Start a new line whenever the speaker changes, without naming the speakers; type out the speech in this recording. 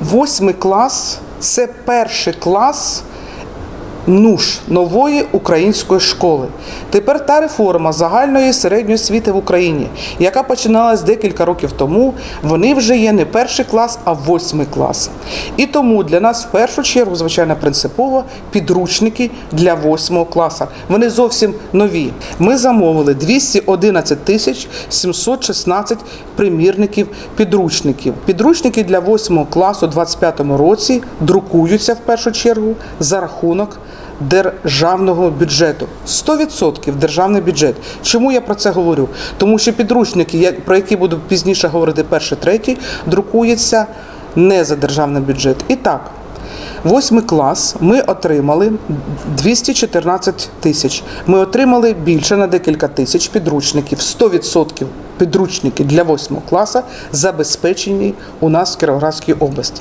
Восьмий клас це перший клас НУШ нової української школи. Тепер та реформа загальної середньої освіти в Україні, яка починалась декілька років тому, вони вже є не перший клас, а восьмий клас. І тому для нас в першу чергу, звичайно, принципово підручники для восьмого класу. Вони зовсім нові. Ми замовили 211 тисяч 716 примірників підручників. Підручники для восьмого класу у 2025 році друкуються в першу чергу за рахунок державного бюджету. 100% державний бюджет. Чому я про це говорю? Тому що підручники, про які буду пізніше говорити перший, третій, друкуються не за державний бюджет. І так, Восьмий клас ми отримали 214 тисяч. Ми отримали більше на декілька тисяч підручників. 100% підручники для восьмого класу забезпечені у нас в Кіровоградській області.